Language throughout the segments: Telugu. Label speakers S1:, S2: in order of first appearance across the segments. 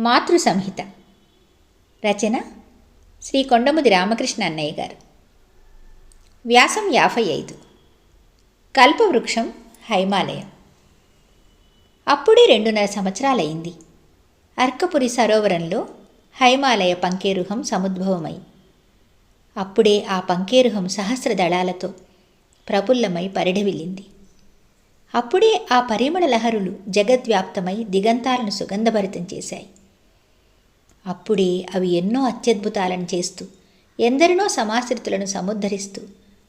S1: మాతృ సంహిత రచన శ్రీ కొండముది రామకృష్ణ అన్నయ్య గారు. వ్యాసం యాభై ఐదు. కల్పవృక్షం హైమాలయం. అప్పుడే రెండున్నర సంవత్సరాలైంది అర్కపురి సరోవరంలో హైమాలయ పంకేరుహం సముద్భవమై. అప్పుడే ఆ పంకేరుహం సహస్ర దళాలతో ప్రఫుల్లమై పరిఢవిల్లింది అప్పుడే ఆ పరిమళ లహరులు జగద్వ్యాప్తమై దిగంతాలను సుగంధభరితం చేశాయి. అప్పుడే అవి ఎన్నో అత్యద్భుతాలను చేస్తూ ఎందరినో సమాశ్రితులను సముద్ధరిస్తూ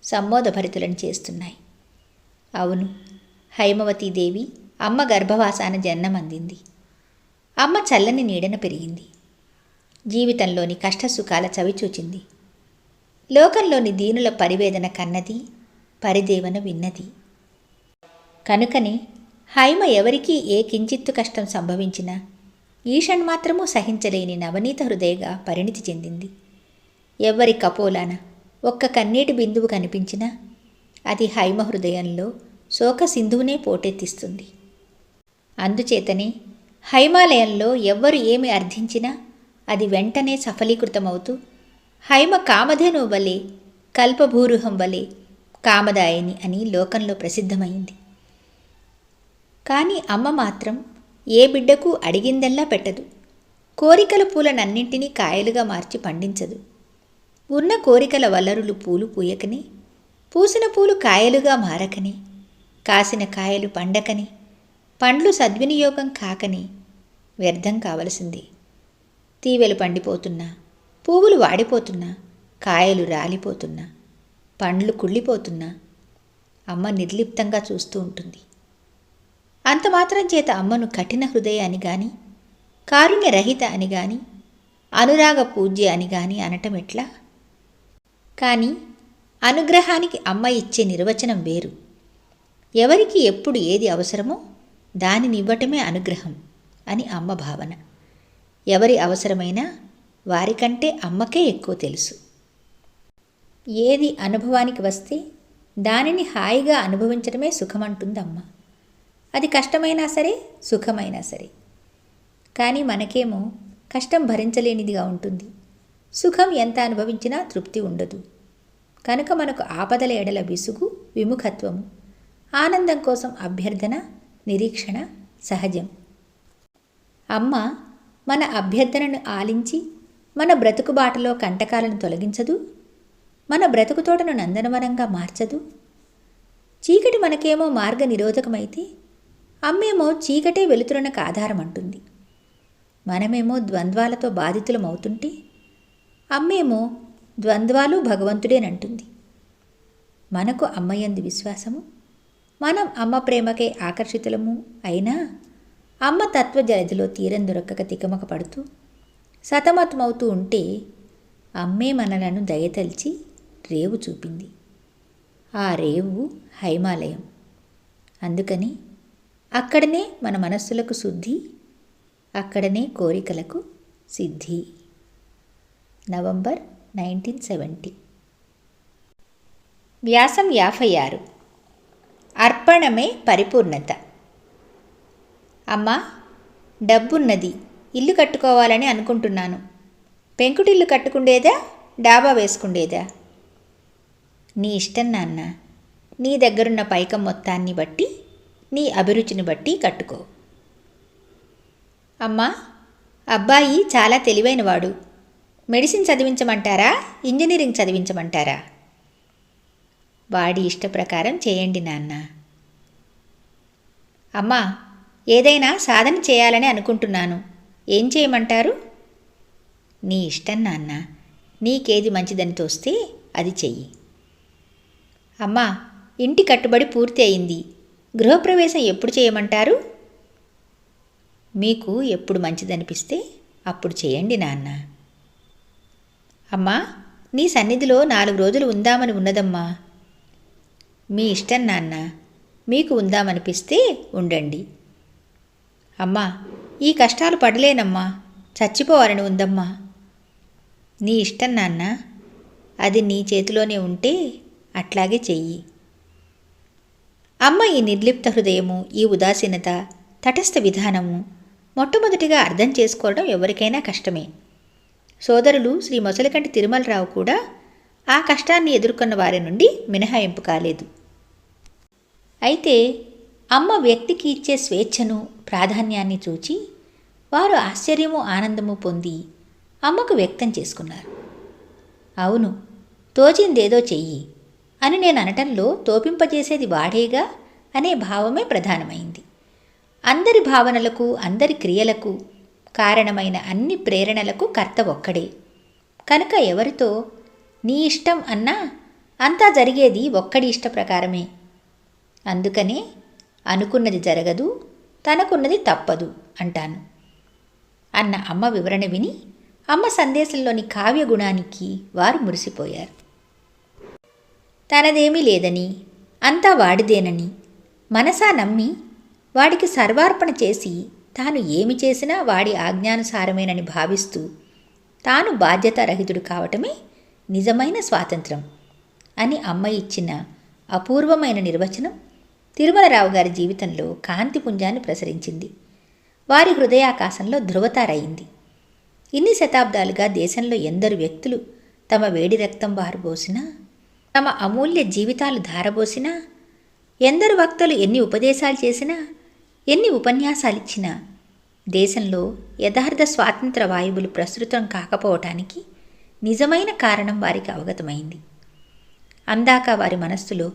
S1: సమ్మోదభరితులను చేస్తున్నాయి. అవును హైమవతీదేవి అమ్మ గర్భవాసాన జన్మమందింది అమ్మ చల్లని నీడన పెరిగింది. జీవితంలోని కష్టసుఖాల చవిచూచింది లోకంలోని దీనుల పరివేదన కన్నది పరిదేవన విన్నది. కనుకనే హైమ ఎవరికీ ఏ కించిత్తు కష్టం సంభవించినా ఈషణ్ మాత్రమూ సహించలేని నవనీత హృదయగా పరిణితి చెందింది. ఎవ్వరి కపోలాన ఒక్క కన్నీటి బిందువు కనిపించినా అది హైమ హృదయంలో శోక సింధువునే పోటెత్తిస్తుంది. అందుచేతనే హైమాలయంలో ఎవ్వరు ఏమి అర్థించినా అది వెంటనే సఫలీకృతమవుతూ హైమ కామధేను వలె కల్పభూరుహం వలె కామదాయని అని లోకంలో ప్రసిద్ధమైంది. కానీ అమ్మ మాత్రం ఏ బిడ్డకు అడిగిందల్లా పెట్టదు. కోరికల పూలనన్నింటినీ కాయలుగా మార్చి పండించదు. ఉన్న కోరికల వల్లరులు పూలు పూయకని పూసిన పూలు కాయలుగా మారకని కాసిన కాయలు పండకని పండ్లు సద్వినియోగం కాకని వ్యర్థం కావలసింది. తీవెలు పండిపోతున్నా పువ్వులు వాడిపోతున్నా కాయలు రాలిపోతున్నా పండ్లు కుళ్ళిపోతున్నా అమ్మ నిర్లిప్తంగా చూస్తూ ఉంటుంది. అంత మాత్రం చేత అమ్మను కఠిన హృదయ అని గాని కారుణ్యరహిత అని గాని అనురాగ పూజ్య అని గాని అనటం ఎట్లా? కానీ అనుగ్రహానికి అమ్మ ఇచ్చే నిర్వచనం వేరు. ఎవరికి ఎప్పుడు ఏది అవసరమో దానినివ్వటమే అనుగ్రహం అని అమ్మ భావన. ఎవరి అవసరమైనా వారికంటే అమ్మకే ఎక్కువ తెలుసు. ఏది అనుభవానికి వస్తే దానిని హాయిగా అనుభవించడమే సుఖమంటుందమ్మ. అది కష్టమైనా సరే సుఖమైనా సరే. కానీ మనకేమో కష్టం భరించలేనిదిగా ఉంటుంది. సుఖం ఎంత అనుభవించినా తృప్తి ఉండదు. కనుక మనకు ఆపదల ఎడల విసుగు విముఖత్వము ఆనందం కోసం అభ్యర్థన నిరీక్షణ సహజం. అమ్మ మన అభ్యర్థనను ఆలించి మన బ్రతుకు బాటలో కంటకాలను తొలగించదు మన బ్రతుకు తోటను నందనవనంగా మార్చదు. చీకటి మనకేమో మార్గ నిరోధకమైతే అమ్మేమో చీకటే వెలుతురునకు ఆధారం అంటుంది మనమేమో ద్వంద్వాలతో బాధితులమవుతుంటే అమ్మేమో ద్వంద్వాలు భగవంతుడేనంటుంది. మనకు అమ్మయందు విశ్వాసము మనం అమ్మ ప్రేమకే ఆకర్షితులము అయినా అమ్మ తత్వ జలదిలో తీరం దొరక్కక తికమక పడుతూ సతమతమవుతూ ఉంటే అమ్మే మనలను దయతల్చి రేవు చూపింది. ఆ రేవు హైమాలయం. అందుకని అక్కడనే మన మనస్సులకు శుద్ధి అక్కడనే కోరికలకు సిద్ధి. November nineteen seventy. వ్యాసం యాభై ఆరు. అర్పణమే పరిపూర్ణత. అమ్మా డబ్బున్నది ఇల్లు కట్టుకోవాలని అనుకుంటున్నాను. పెంకుటిల్లు కట్టుకుండేదా డాబా వేసుకుండేదా? నీ ఇష్టం నాన్న నీ దగ్గరున్న పైకం మొత్తాన్ని బట్టి నీ అభిరుచిని బట్టి కట్టుకో. అమ్మా అబ్బాయి చాలా తెలివైనవాడు. మెడిసిన్ చదివించమంటారా? ఇంజనీరింగ్ చదివించమంటారా? వాడి ఇష్ట ప్రకారం చేయండి నాన్న. అమ్మా ఏదైనా సాధన చేయాలని అనుకుంటున్నాను. ఏం చేయమంటారు? నీ ఇష్టం నాన్న. నీకేది మంచిదని తోస్తే అది చెయ్యి. అమ్మా ఇంటి కట్టుబడి పూర్తి అయింది గృహప్రవేశం ఎప్పుడు చేయమంటారు? మీకు ఎప్పుడు మంచిదనిపిస్తే అప్పుడు చేయండి నాన్న. అమ్మా నీ సన్నిధిలో నాలుగు రోజులు ఉందామని ఉన్నదమ్మా. మీ ఇష్టం నాన్న మీకు ఉందామనిపిస్తే ఉండండి. అమ్మా ఈ కష్టాలు పడలేనమ్మా చచ్చిపోవాలని ఉందమ్మా. నీ ఇష్టం నాన్న అది నీ చేతిలోనే ఉంటే అట్లాగే చెయ్యి. అమ్మ ఈ నిర్లిప్త హృదయము ఈ ఉదాసీనత తటస్థ విధానము మొట్టమొదటిగా అర్థం చేసుకోవడం ఎవరికైనా కష్టమే. సోదరులు శ్రీ మొసలికంటి తిరుమలరావు కూడా ఆ కష్టాన్ని ఎదుర్కొన్న వారి నుండి మినహాయింపు కాలేదు. అయితే అమ్మ వ్యక్తికి ఇచ్చే స్వేచ్ఛను ప్రాధాన్యాన్ని చూచి వారు ఆశ్చర్యము ఆనందము పొంది అమ్మకు వ్యక్తం చేసుకున్నారు. అవును తోచిందేదో చెయ్యి. అని నేను అనటంలో తోపింపజేసేది వాడేగా అనే భావమే ప్రధానమైంది. అందరి భావనలకు అందరి క్రియలకు కారణమైన అన్ని ప్రేరణలకు కర్త ఒక్కడే. కనుక ఎవరితో? నీ ఇష్టం అన్నా అంతా జరిగేది ఒక్కడి ఇష్ట ప్రకారమే. అందుకనే అనుకున్నది జరగదు తనకున్నది తప్పదు అంటాను. అన్న అమ్మ వివరణ విని అమ్మ సందేశంలోని కావ్య గుణానికి వారు మురిసిపోయారు. తనదేమీ లేదని అంతా వాడిదేనని మనసా నమ్మి వాడికి సర్వార్పణ చేసి తాను ఏమి చేసినా వాడి ఆజ్ఞానుసారమేనని భావిస్తూ తాను బాధ్యతారహితుడు కావటమే నిజమైన స్వాతంత్రం అని అమ్మ ఇచ్చిన అపూర్వమైన నిర్వచనం తిరుమలరావు గారి జీవితంలో కాంతిపుంజాన్ని ప్రసరించింది. వారి హృదయాకాశంలో ధృవతారయింది. ఇన్ని శతాబ్దాలుగా దేశంలో ఎందరు వ్యక్తులు తమ వేడి రక్తం బారుబోసినా తమ అమూల్య జీవితాలు ధారబోసినా ఎందరు వక్తలు ఎన్ని ఉపదేశాలు చేసినా ఎన్ని ఉపన్యాసాలిచ్చినా దేశంలో యథార్థ స్వాతంత్ర వాయువులు ప్రస్తుతం కాకపోవటానికి నిజమైన కారణం వారికి అవగతమైంది. అందాక వారి మనస్సులో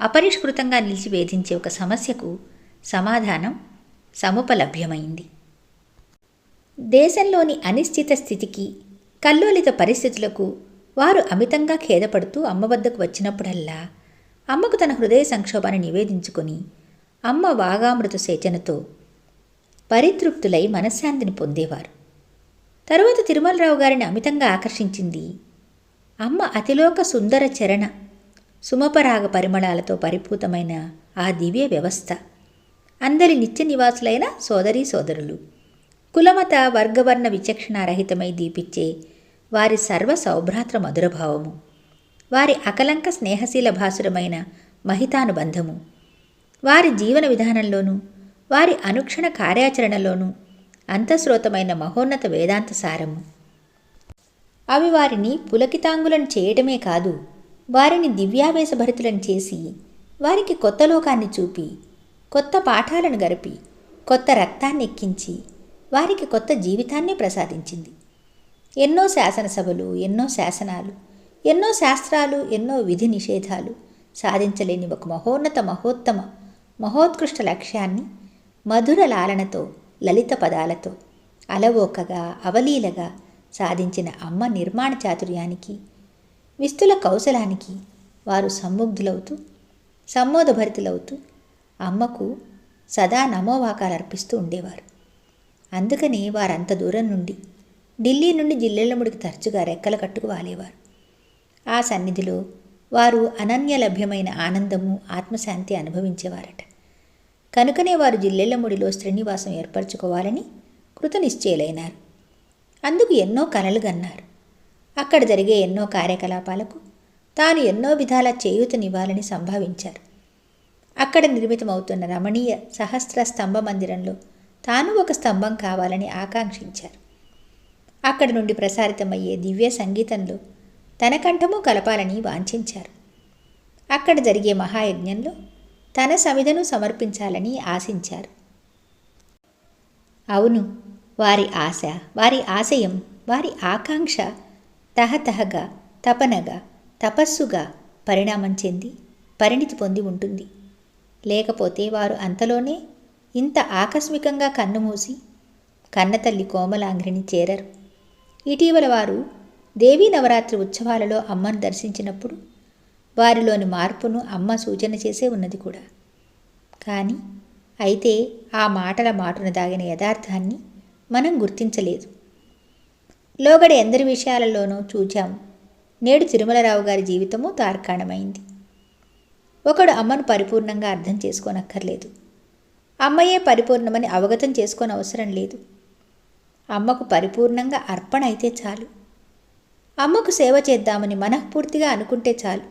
S1: అపరిష్కృతంగా నిలిచి వేధించే ఒక సమస్యకు సమాధానం సముపలభ్యమైంది. దేశంలోని అనిశ్చిత స్థితికి కల్లోలిత పరిస్థితులకు వారు అమితంగా ఖేదపడుతూ అమ్మ వద్దకు వచ్చినప్పుడల్లా అమ్మకు తన హృదయ సంక్షోభాన్ని నివేదించుకొని అమ్మ వాగామృత సేచనతో పరితృప్తులై మనశ్శాంతిని పొందేవారు. తరువాత తిరుమలరావు గారిని అమితంగా ఆకర్షించింది అమ్మ అతిలోక సుందర చరణ సుమపరాగ పరిమళాలతో పరిపూతమైన ఆ దివ్య వ్యవస్థ. అందరి నిత్య నివాసులైన సోదరీ సోదరులు కులమత వర్గవర్ణ విచక్షణారహితమై దీపిచ్చే వారి సర్వ సౌభ్రాత్ర మధురభావము. వారి అకలంక స్నేహశీల భాసురమైన మహితానుబంధము. వారి జీవన విధానంలోనూ వారి అనుక్షణ కార్యాచరణలోనూ అంతఃస్రోతమైన మహోన్నత వేదాంత సారము. అవి వారిని పులకితాంగులను చేయటమే కాదు వారిని దివ్యావేశభరితులను చేసి వారికి కొత్త లోకాన్ని చూపి కొత్త పాఠాలను గరిపి కొత్త రక్తాన్ని ఎక్కించి వారికి కొత్త జీవితాన్ని ప్రసాదించింది. ఎన్నో శాసనసభలు ఎన్నో శాసనాలు ఎన్నో శాస్త్రాలు ఎన్నో విధి నిషేధాలు సాధించలేని ఒక మహోన్నత మహోత్తమ మహోత్కృష్ట లక్ష్యాన్ని మధుర లాలనతో లలిత పదాలతో అలవోకగా అవలీలగా సాధించిన అమ్మ నిర్మాణ చాతుర్యానికి విస్తుల కౌశలానికి వారు సమ్ముగ్ధులవుతూ సమ్మోదభరితులవుతూ అమ్మకు సదా నమోవాకాలు అర్పిస్తూ ఉండేవారు. అందుకని వారంత దూరం నుండి ఢిల్లీ నుండి జిల్లెళ్ళముడికి తరచుగా రెక్కల కట్టుకు వాలేవారు. ఆ సన్నిధిలో వారు అనన్య లభ్యమైన ఆనందము ఆత్మశాంతి అనుభవించేవారట. కనుకనే వారు జిల్లెళ్ళముడిలో శ్రీనివాసం ఏర్పరచుకోవాలని కృతనిశ్చయులైనారు. అందుకు ఎన్నో కలలు గన్నారు. అక్కడ జరిగే ఎన్నో కార్యకలాపాలకు తాను ఎన్నో విధాల చేయూతనివ్వాలని సంభావించారు. అక్కడ నిర్మితమవుతున్న రమణీయ సహస్ర స్తంభ మందిరంలో తాను ఒక స్తంభం కావాలని ఆకాంక్షించారు. అక్కడి నుండి ప్రసారితమయ్యే దివ్య సంగీతంలో తన కంఠము కలపాలని వాంఛించారు. అక్కడ జరిగే మహాయజ్ఞంలో తన సమిధను సమర్పించాలని ఆశించారు. అవును వారి ఆశ వారి ఆశయం వారి ఆకాంక్ష తహతహగా తపనగా తపస్సుగా పరిణామం చెంది పరిణితి పొంది ఉంటుంది. లేకపోతే వారు అంతలోనే ఇంత ఆకస్మికంగా కన్నుమూసి కన్నతల్లి కోమలాంగ్రిని చేరరు. ఇటీవల వారు దేవీ నవరాత్రి ఉత్సవాలలో అమ్మను దర్శించినప్పుడు వారిలోని మార్పును అమ్మ సూచన చేసే ఉన్నది కూడా. కానీ అయితే ఆ మాటల మాటున దాగిన యథార్థాన్ని మనం గుర్తించలేదు. లోగడ ఎందరి విషయాలలోనూ చూచాం. నేడు తిరుమలరావు గారి జీవితము తార్కాణమైంది. ఒకడు అమ్మను పరిపూర్ణంగా అర్థం చేసుకోనక్కర్లేదు. అమ్మయే పరిపూర్ణమని అవగతం చేసుకోని అవసరం లేదు. అమ్మకు పరిపూర్ణంగా అర్పణ అయితే చాలు. అమ్మకు సేవ చేద్దామని మనఃపూర్తిగా అనుకుంటే చాలు.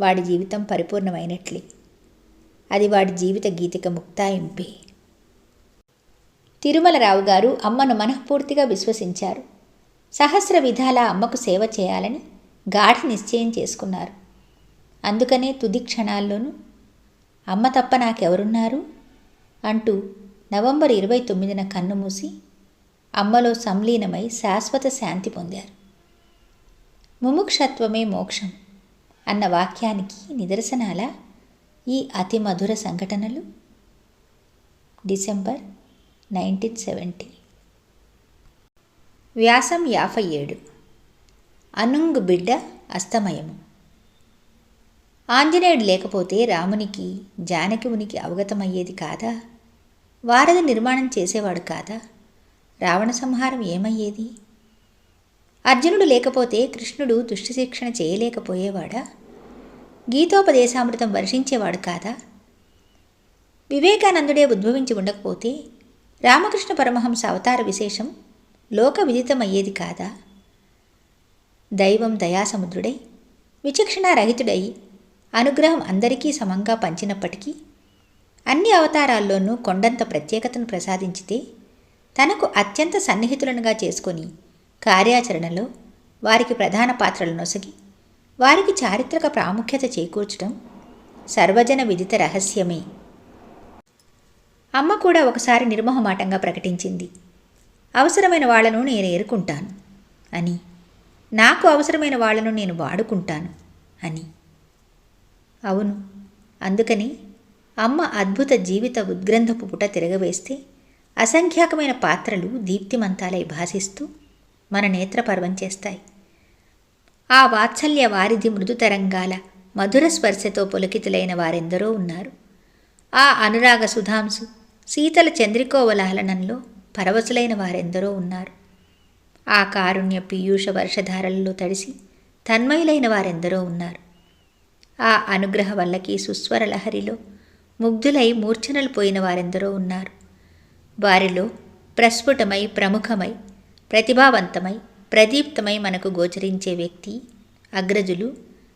S1: వాడి జీవితం పరిపూర్ణమైనట్లే. అది వాడి జీవిత గీతిక ముక్తాయింపే. తిరుమలరావు గారు అమ్మను మనఃపూర్తిగా విశ్వసించారు. సహస్ర విధాల అమ్మకు సేవ చేయాలని గాఢ నిశ్చయం చేసుకున్నారు. అందుకనే తుది క్షణాల్లోనూ అమ్మ తప్ప నాకెవరున్నారు? అంటూ నవంబర్ ఇరవై తొమ్మిదిన కన్నుమూసి అమ్మలో సంలీనమై శాశ్వత శాంతి పొందారు. ముముక్షత్వమే మోక్షం అన్న వాక్యానికి నిదర్శనాల ఈ అతి మధుర సంఘటనలు? December nineteen seventy. వ్యాసం యాభై ఏడు. అనుంగ్ బిడ్డ అస్తమయము. ఆంజనేయుడు లేకపోతే రామునికి జానకి ఉనికి అవగతమయ్యేది కాదా? వారధి నిర్మాణం చేసేవాడు కాదా? రావణ సంహారం ఏమయ్యేది? అర్జునుడు లేకపోతే కృష్ణుడు దుష్టశిక్షణ చేయలేకపోయేవాడా? గీతోపదేశామృతం వర్షించేవాడు కాదా? వివేకానందుడే ఉద్భవించి ఉండకపోతే రామకృష్ణ పరమహంస అవతార విశేషం లోక విదితమయ్యేది కాదా? దైవం దయాసముద్రుడై విచక్షణారహితుడై అనుగ్రహం అందరికీ సమంగా పంచినప్పటికీ అన్ని అవతారాల్లోనూ కొండంత ప్రత్యేకతను ప్రసాదించితే తనకు అత్యంత సన్నిహితులనుగా చేసుకొని కార్యాచరణలో వారికి ప్రధాన పాత్రలు నొసగి వారికి చారిత్రక ప్రాముఖ్యత చేకూర్చడం సర్వజన విదిత రహస్యమే. అమ్మ కూడా ఒకసారి నిర్మోహమాటంగా ప్రకటించింది అవసరమైన వాళ్ళను నేను ఏరుకుంటాను అని. నాకు అవసరమైన వాళ్ళను నేను వాడుకుంటాను అని. అవును అందుకని అమ్మ అద్భుత జీవిత ఉద్గ్రంథపు పుట తిరగవేస్తే అసంఖ్యాకమైన పాత్రలు దీప్తిమంతాలై భాసిస్తూ మన నేత్రపర్వం చేస్తాయి. ఆ వాత్సల్య వారిధి మృదుతరంగాల మధుర స్పర్శతో పులకితులైన వారెందరో ఉన్నారు. ఆ అనురాగ సుధాంసు శీతల చంద్రికోవలహలనంలో పరవశులైన వారెందరో ఉన్నారు. ఆ కారుణ్య పీయూష వర్షధారలలో తడిసి తన్మయులైన వారెందరో ఉన్నారు. ఆ అనుగ్రహ వల్లకి సుస్వర లహరిలో ముగ్ధులై మూర్ఛనలు పోయిన వారెందరో ఉన్నారు. వారిలో ప్రస్ఫుటమై ప్రముఖమై ప్రతిభావంతమై ప్రదీప్తమై మనకు గోచరించే వ్యక్తి అగ్రజులు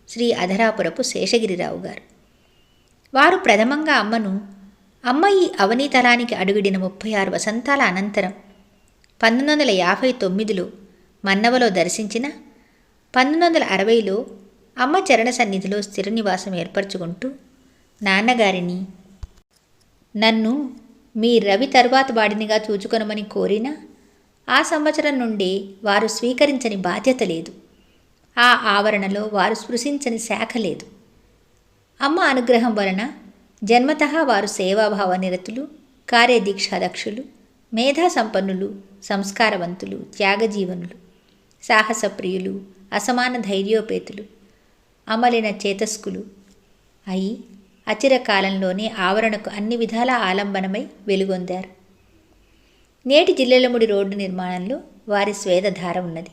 S1: శ్రీ అధరాపురపు శేషగిరిరావు గారు. వారు ప్రథమంగా అమ్మను అమ్మ ఈ అవనీతలానికి అడుగుడిన ముప్పై ఆరు వసంతాల అనంతరం పంతొమ్మిది వందల యాభై తొమ్మిదిలో మన్నవలో దర్శించిన పంతొమ్మిది వందల అరవైలో అమ్మ చరణ సన్నిధిలో స్థిర నివాసం ఏర్పరచుకుంటూ నాన్నగారిని నన్ను మీ రవి తర్వాత వాడినిగా చూచుకొనమని కోరినా ఆ సంవత్సరం నుండి వారు స్వీకరించని బాధ్యత లేదు. ఆ ఆవరణలో వారు స్పృశించని శాఖ లేదు. అమ్మ అనుగ్రహం వలన జన్మత వారు సేవాభావ నిరతులు కార్యదీక్షాదక్షులు మేధా సంపన్నులు సంస్కారవంతులు త్యాగజీవనులు సాహసప్రియులు అసమాన ధైర్యోపేతులు అమలిన చేతస్కులు అయి అచిర కాలంలోనే ఆవరణకు అన్ని విధాల ఆలంబనమై వెలుగొందారు. నేటి జిల్లెలముడి రోడ్డు నిర్మాణంలో వారి స్వేదధార ఉన్నది.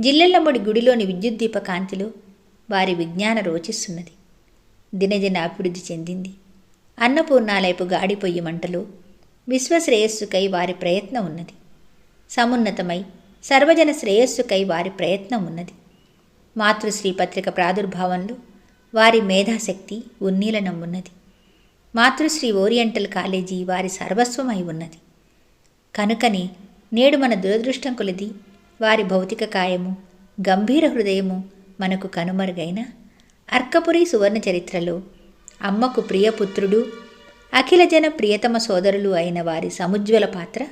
S1: జిల్లెలముడి గుడిలోని విద్యుత్ దీప కాంతిలో వారి విజ్ఞాన రోచిస్తున్నది. దినదిన అభివృద్ధి చెందింది. అన్నపూర్ణాలైపు గాడిపోయి మంటలో విశ్వశ్రేయస్సుకై వారి ప్రయత్నం ఉన్నది. సమున్నతమై సర్వజన శ్రేయస్సుకై వారి ప్రయత్నం ఉన్నది. మాతృశ్రీ పత్రిక ప్రాదుర్భావంలో వారి మేధాశక్తి ఉన్నీలనం ఉన్నది మాతృశ్రీ ఓరియంటల్ కాలేజీ వారి సర్వస్వమై ఉన్నది. కనుకని నేడు మన దురదృష్టం కొలిది వారి భౌతిక కాయము గంభీర హృదయము మనకు కనుమరుగైన అర్కపురి సువర్ణ చరిత్రలో అమ్మకు ప్రియపుత్రుడు అఖిల జన ప్రియతమ సోదరులు అయిన వారి సముజ్వల పాత్ర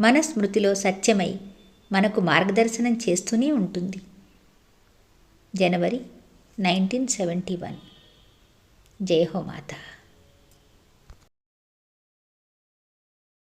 S1: మన స్మృతిలో సత్యమై మనకు మార్గదర్శనం చేస్తూనే ఉంటుంది. జనవరి నైన్టీన్ సెవెంటీ వన్ జై హో మాతా